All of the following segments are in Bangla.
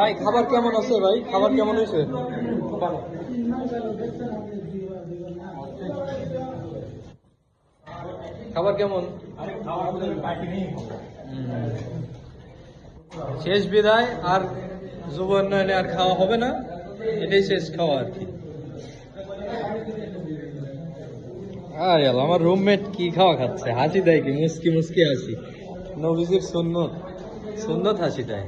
ভাই, খাবার কেমন আছে ভাই? খাবার কেমন হয়েছে? খাবার কেমন? শেষ বিদায়, আর যুব উন্নয়নে আর খাওয়া হবে না। এটাই শেষ খাওয়া আর কি। আরে আমার রুমমেট কি খাওয়া খাচ্ছে? হাসি দেয় কি? মুসকি মুসকি হাসি। নবীজির সুন্নত। সুন্নত হাসি দেয়।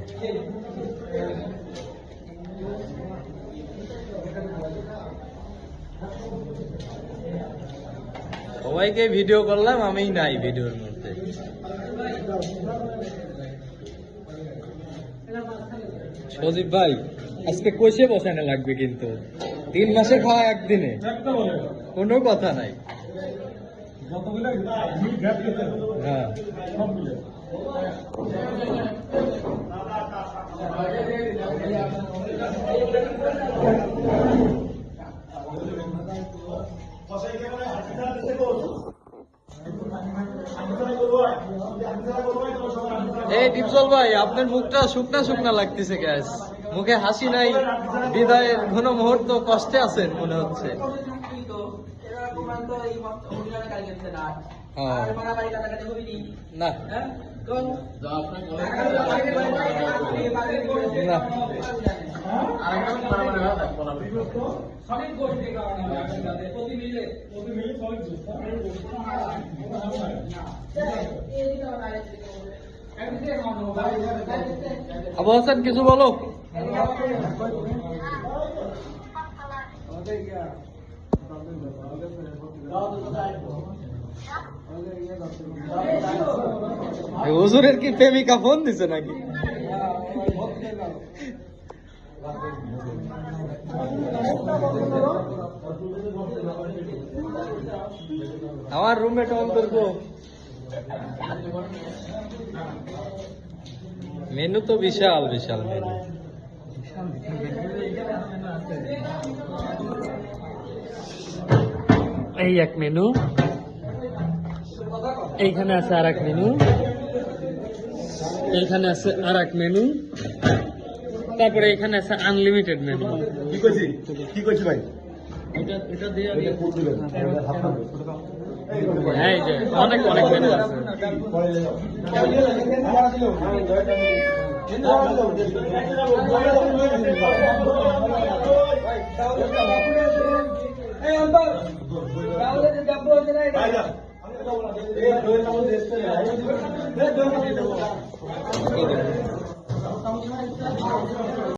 সবাইকে ভিডিও করলাম আমি নাই ভিডিওর মধ্যে। সজীব ভাই আজকে কষে বসানো লাগবে কিন্তু। তিন মাসে খাওয়া একদিনে। কোনো কথা নাই। হ্যাঁ। এই ডিপজল ভাই আপনার মুখটা শুকনা শুকনা লাগতেছে গ্যাস মুখে হাসি নাই বিদায়ের ঘন মুহূর্ত কষ্টে আছেন মনে হচ্ছে হ্যাঁ। না না আবু হাসান কিছু বলো এই হুজুরের কি প্রেমিকা ফোন দিছে নাকি আমার রুমমেট অন করবো মেনু তো বিশাল বিশাল মেনু। এই এক মেনু। এইখানে আছে আর এক মেনু। এইখানে আছে আর এক মেনু। তারপরে এখানে আছে আনলিমিটেড মেনু। কি কইছি? কি কইছি ভাই? এটা এটা দিয়ে এই যে অনেক অনেক মেনু আছে। আমার